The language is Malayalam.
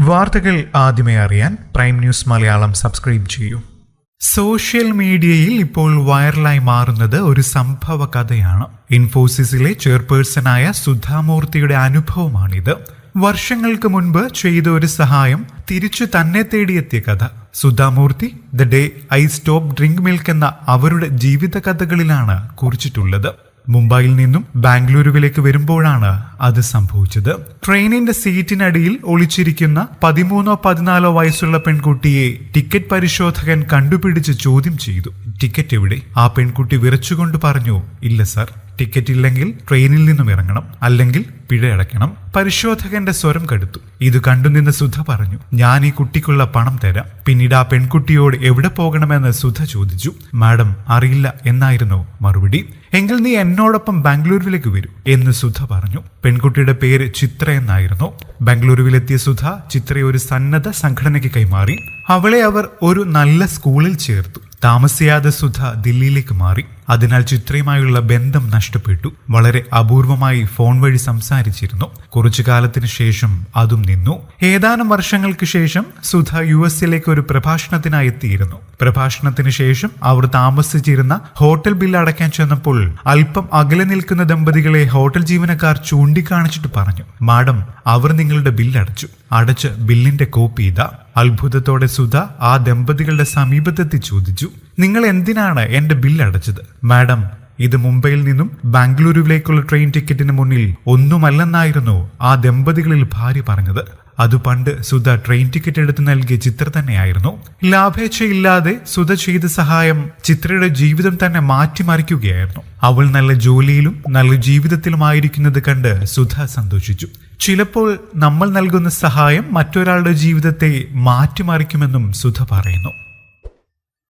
വാർത്തകൾ ആദ്യമേ അറിയാൻ പ്രൈം ന്യൂസ് മലയാളം സബ്സ്ക്രൈബ് ചെയ്യൂ. സോഷ്യൽ മീഡിയയിൽ ഇപ്പോൾ വൈറലായി മാറുന്നത് ഒരു സംഭവ കഥയാണ്. ഇൻഫോസിസിലെ ചെയർപേഴ്സണായ സുധാമൂർത്തിയുടെ അനുഭവമാണിത്. വർഷങ്ങൾക്ക് മുൻപ് ചെയ്ത ഒരു സഹായം തിരിച്ചു തന്നെ തേടിയെത്തിയ കഥ. Sudha Murthy the day I stop drink milk എന്ന അവരുടെ ജീവിത കഥകളിലാണ് കുറിച്ചിട്ടുള്ളത്. മുംബൈയിൽ നിന്നും ബാംഗ്ലൂരുവിലേക്ക് വരുമ്പോഴാണ് അത് സംഭവിച്ചത്. ട്രെയിനിന്റെ സീറ്റിനടിയിൽ ഒളിച്ചിരിക്കുന്ന പതിമൂന്നോ പതിനാലോ വയസ്സുള്ള പെൺകുട്ടിയെ ടിക്കറ്റ് പരിശോധകൻ കണ്ടുപിടിച്ച് ചോദ്യം ചെയ്തു. ടിക്കറ്റ് എവിടെ? ആ പെൺകുട്ടി വിറച്ചുകൊണ്ട് പറഞ്ഞു ഇല്ല സർ. ടിക്കറ്റ് ഇല്ലെങ്കിൽ ട്രെയിനിൽ നിന്നും ഇറങ്ങണം. അല്ലെങ്കിൽ പിഴ അടയ്ക്കണം. പരിശോധകന്റെ സ്വരം കടുത്തു. ഇത് കണ്ടുനിന്ന് സുധ പറഞ്ഞു ഞാൻ ഈ കുട്ടിക്കുള്ള പണം തരാം. പിന്നീട് ആ പെൺകുട്ടിയോട് എവിടെ പോകണമെന്ന് സുധ ചോദിച്ചു. മാഡം അറിയില്ല. എന്നായിരുന്നു മറുപടി. എങ്കിൽ നീ എന്നോടൊപ്പം ബാംഗ്ലൂരുവിലേക്ക് വരൂ എന്ന് സുധ പറഞ്ഞു. പെൺകുട്ടിയുടെ പേര് ചിത്ര എന്നായിരുന്നു. ബാംഗ്ലൂരുവിലെത്തിയ സുധ ചിത്രയെ ഒരു സന്നദ്ധ സംഘടനയ്ക്ക് കൈമാറി. അവളെ അവർ ഒരു നല്ല സ്കൂളിൽ ചേർത്തു. താമസിയാതെ സുധ ദില്ലിയിലേക്ക് മാറി. അതിനാൽ ചിത്രയുമായുള്ള ബന്ധം നഷ്ടപ്പെട്ടു. വളരെ അപൂർവമായി ഫോൺ വഴി സംസാരിച്ചിരുന്നു. കുറച്ചു കാലത്തിന് ശേഷം അതും നിന്നു. ഏതാനും വർഷങ്ങൾക്ക് ശേഷം സുധ യു എസിലേക്ക് ഒരു പ്രഭാഷണത്തിനായി എത്തിയിരുന്നു. പ്രഭാഷണത്തിന് ശേഷം അവർ താമസിച്ചിരുന്ന ഹോട്ടൽ ബില്ല് അടയ്ക്കാൻ ചെന്നപ്പോൾ അല്പം അകലെ നിൽക്കുന്ന ദമ്പതികളെ ഹോട്ടൽ ജീവനക്കാർ ചൂണ്ടിക്കാണിച്ചിട്ട് പറഞ്ഞു മാഡം അവർ നിങ്ങളുടെ ബില്ല് അടച്ചു. അടച്ച് ബില്ലിന്റെ കോപ്പി ഇതാ. അത്ഭുതത്തോടെ സുധ ആ ദമ്പതികളുടെ സമീപത്തെത്തി ചോദിച്ചു നിങ്ങൾ എന്തിനാണ് എന്റെ ബില്ല് അടച്ചത്? മാഡം ഇത് മുംബൈയിൽ നിന്നും ബാംഗ്ലൂരുവിലേക്കുള്ള ട്രെയിൻ ടിക്കറ്റിന് മുന്നിൽ ഒന്നുമല്ലെന്നായിരുന്നു ആ ദമ്പതികളിൽ ഭാര്യ പറഞ്ഞത്. അത് പണ്ട് സുധ ട്രെയിൻ ടിക്കറ്റ് എടുത്ത് നൽകിയ ചിത്ര തന്നെയായിരുന്നു. ലാഭേച്ഛയില്ലാതെ സുധ ചെയ്ത സഹായം ചിത്രയുടെ ജീവിതം തന്നെ മാറ്റിമറിക്കുകയായിരുന്നു. അവൾ നല്ല ജോലിയിലും നല്ല ജീവിതത്തിലുമായിരിക്കുന്നത് കണ്ട് സുധ സന്തോഷിച്ചു. ചിലപ്പോൾ നമ്മൾ നൽകുന്ന സഹായം മറ്റൊരാളുടെ ജീവിതത്തെ മാറ്റിമറിക്കുമെന്നും സുധ പറയുന്നു.